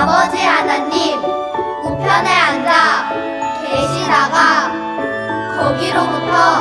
아버지 하나님 우편에 앉아 계시다가 거기로부터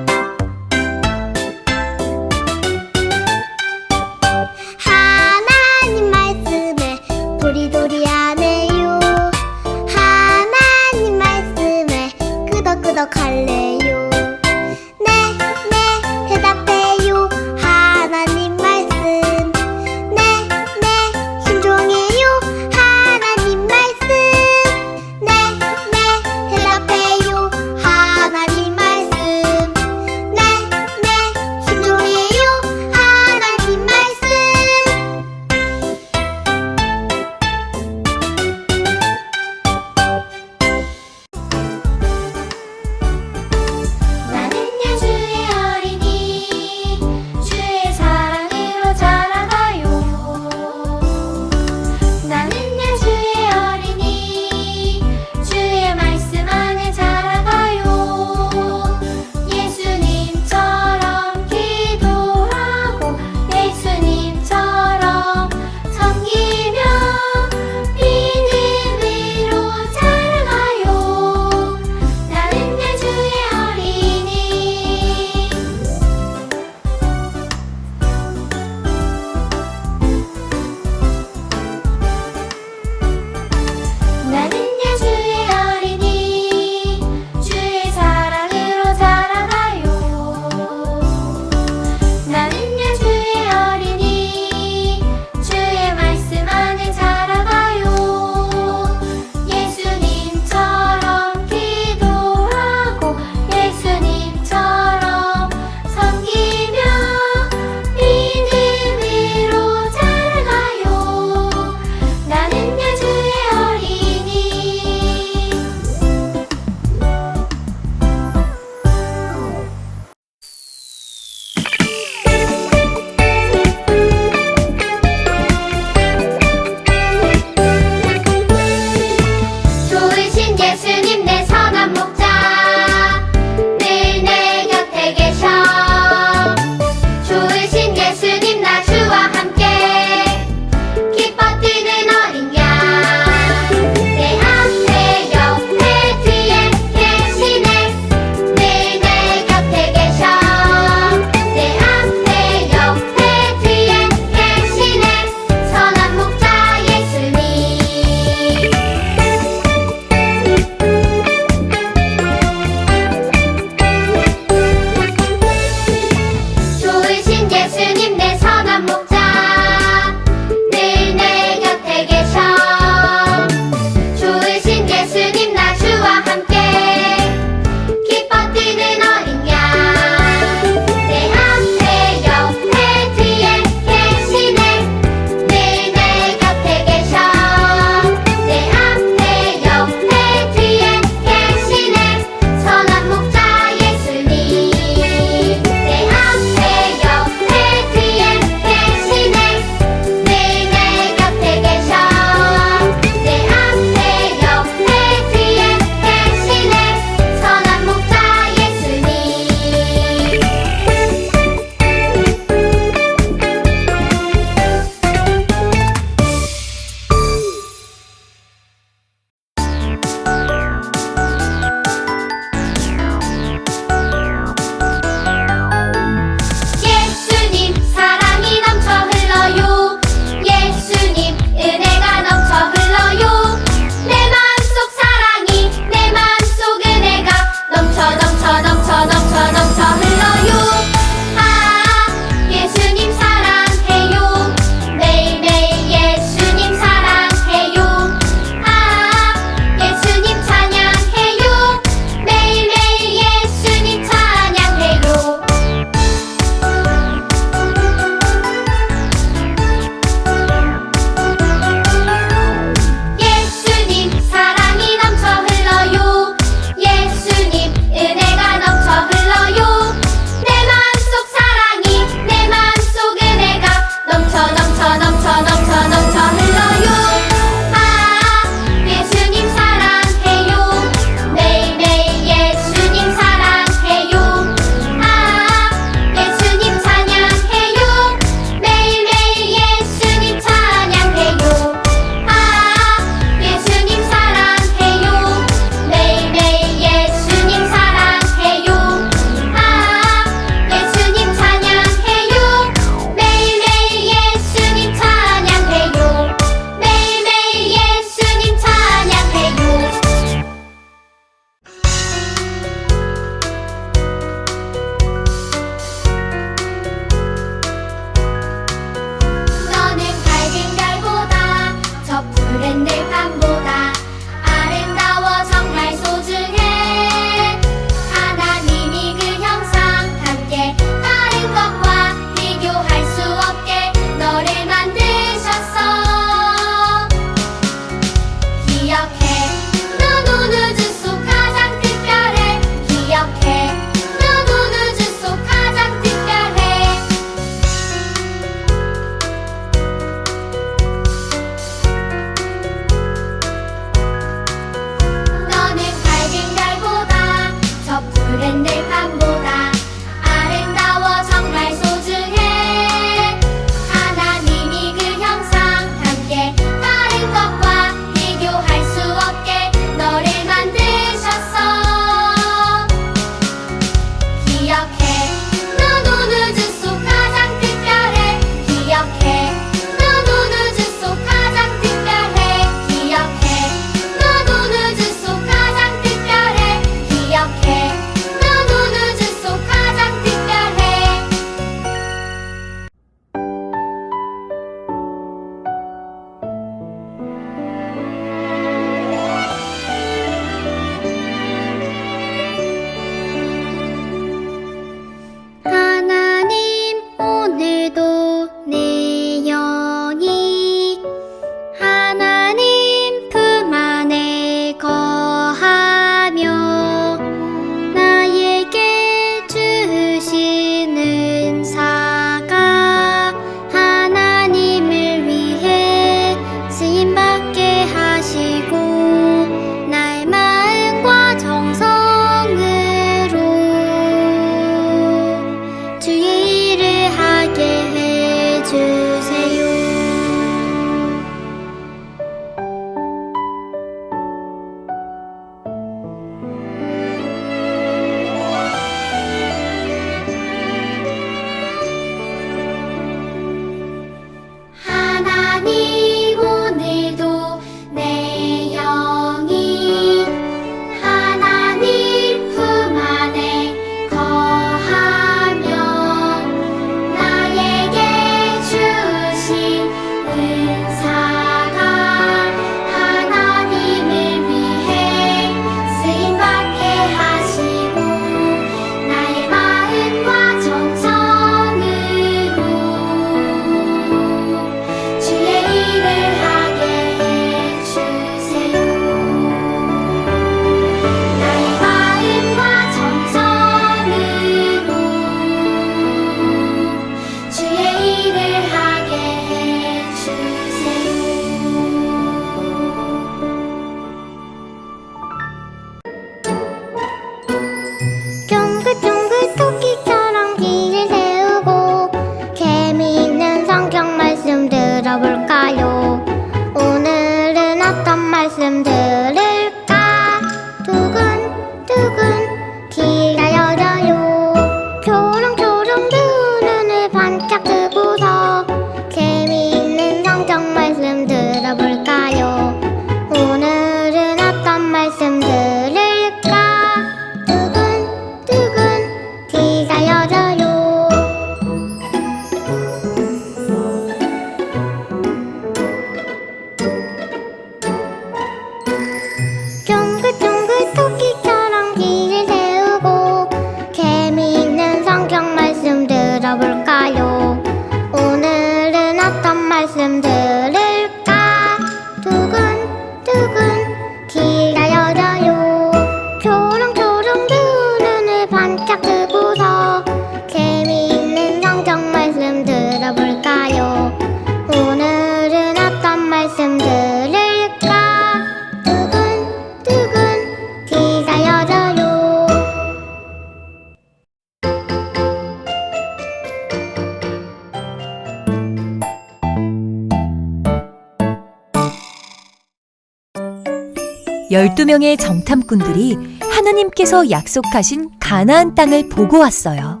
12명의 정탐꾼들이 하나님께서 약속하신 가나안 땅을 보고 왔어요.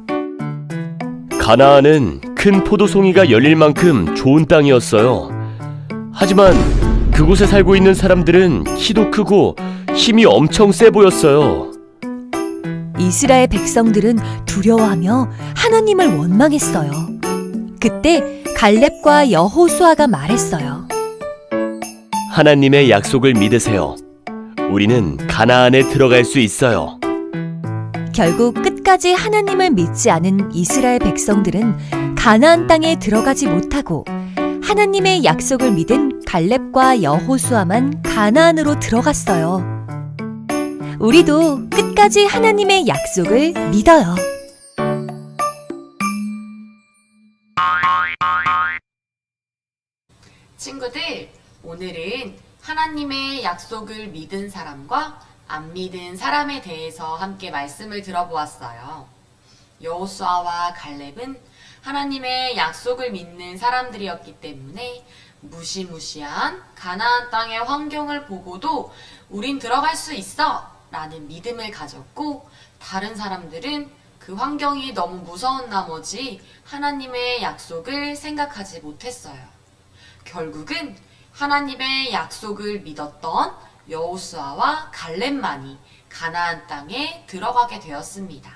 가나안은 큰 포도송이가 열릴 만큼 좋은 땅이었어요. 하지만 그곳에 살고 있는 사람들은 키도 크고 힘이 엄청 세 보였어요. 이스라엘 백성들은 두려워하며 하나님을 원망했어요. 그때 갈렙과 여호수아가 말했어요. 하나님의 약속을 믿으세요. 우리는 가나안에 들어갈 수 있어요. 결국 끝까지 하나님을 믿지 않은 이스라엘 백성들은 가나안 땅에 들어가지 못하고 하나님의 약속을 믿은 갈렙과 여호수아만 가나안으로 들어갔어요. 우리도 끝까지 하나님의 약속을 믿어요. 친구들, 오늘은 하나님의 약속을 믿은 사람과 안 믿은 사람에 대해서 함께 말씀을 들어보았어요. 여호수아와 갈렙은 하나님의 약속을 믿는 사람들이었기 때문에 무시무시한 가나안 땅의 환경을 보고도 우린 들어갈 수 있어! 라는 믿음을 가졌고 다른 사람들은 그 환경이 너무 무서운 나머지 하나님의 약속을 생각하지 못했어요. 결국은 하나님의 약속을 믿었던 여호수아와 갈렙만이 가나안 땅에 들어가게 되었습니다.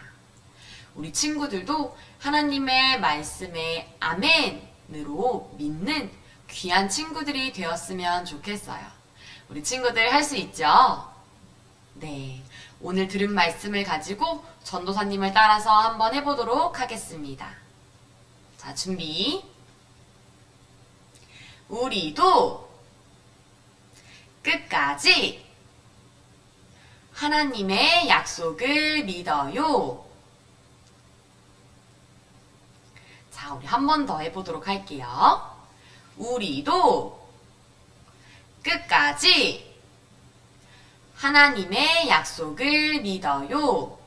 우리 친구들도 하나님의 말씀에 아멘으로 믿는 귀한 친구들이 되었으면 좋겠어요. 우리 친구들 할 수 있죠? 네. 오늘 들은 말씀을 가지고 전도사님을 따라서 한번 해보도록 하겠습니다. 자, 준비. 우리도 끝까지 하나님의 약속을 믿어요. 자, 우리 한 번 더 해보도록 할게요. 우리도 끝까지 하나님의 약속을 믿어요.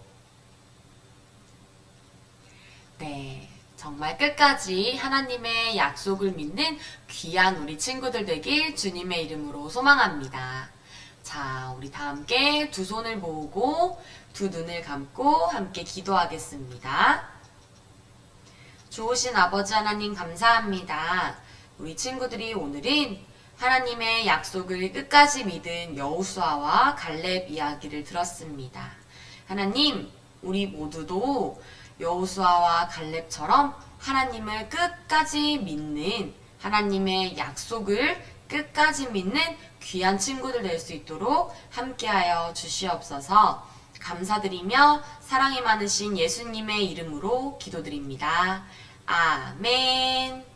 네. 정말 끝까지 하나님의 약속을 믿는 귀한 우리 친구들 되길 주님의 이름으로 소망합니다. 자, 우리 다 함께 두 손을 모으고 두 눈을 감고 함께 기도하겠습니다. 좋으신 아버지 하나님 감사합니다. 우리 친구들이 오늘은 하나님의 약속을 끝까지 믿은 여우수아와 갈렙 이야기를 들었습니다. 하나님, 우리 모두도 여호수아와 갈렙처럼 하나님을 끝까지 믿는 하나님의 약속을 끝까지 믿는 귀한 친구들 될 수 있도록 함께하여 주시옵소서. 감사드리며 사랑이 많으신 예수님의 이름으로 기도드립니다. 아멘.